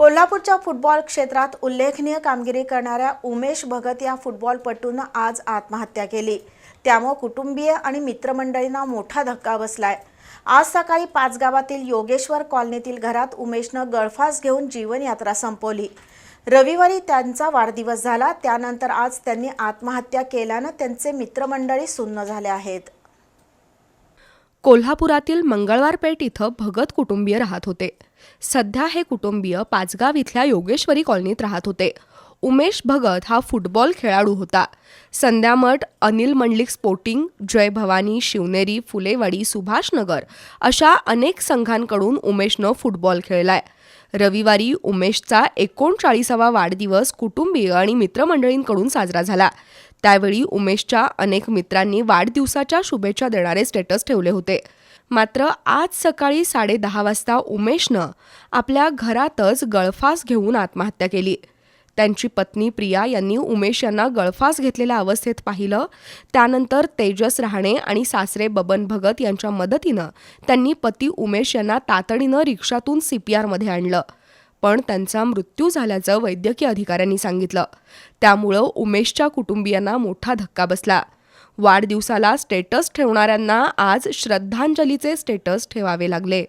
कोल्हापूरच्या फुटबॉल क्षेत्रात उल्लेखनीय कामगिरी करणाऱ्या उमेश भगत या फुटबॉलपटूनं आज आत्महत्या केली. त्यामुळे कुटुंबीय आणि मित्रमंडळींना मोठा धक्का बसलाय. आज सकाळी पाच गावातील योगेश्वर कॉलनीतील घरात उमेशनं गळफास घेऊन जीवनयात्रा संपवली. रविवारी त्यांचा वाढदिवस झाला त्यानंतर आज त्यांनी आत्महत्या केल्यानं त्यांचे मित्रमंडळी सुन्न झाले आहेत. कोल्हापुरातील मंगळवार पेठ इथं भगत कुटुंबीय राहत होते. सध्या हे कुटुंबीय पाचगाव इथल्या योगेश्वरी कॉलनीत राहत होते. उमेश भगत हा फुटबॉल खेळाडू होता. संध्यामठ अनिल मंडलिक स्पोर्टिंग जय भवानी शिवनेरी फुलेवाडी सुभाषनगर अशा अनेक संघांकडून उमेशनं फुटबॉल खेळलाय. रविवारी उमेशचा एकोणचाळीसावा वाढदिवस कुटुंबीय आणि मित्रमंडळींकडून साजरा झाला. त्यावेळी उमेशच्या अनेक मित्रांनी वाढदिवसाच्या शुभेच्छा देणारे स्टेटस ठेवले होते. मात्र आज सकाळी साडेदहा वाजता उमेशनं आपल्या घरातच गळफास घेऊन आत्महत्या केली. त्यांची पत्नी प्रिया यांनी उमेश यांना गळफास घेतलेल्या अवस्थेत पाहिलं. त्यानंतर तेजस राहणे आणि सासरे बबन भगत यांच्या मदतीनं त्यांनी पती उमेश यांना तातडीनं रिक्षातून सीपीआरमध्ये आणलं. पण त्यांचा मृत्यू झाल्याचं वैद्यकीय अधिकाऱ्यांनी सांगितलं. त्यामुळं उमेशच्या कुटुंबियांना मोठा धक्का बसला. वाढदिवसाला स्टेटस ठेवणाऱ्यांना आज श्रद्धांजलीचे स्टेटस ठेवावे लागले.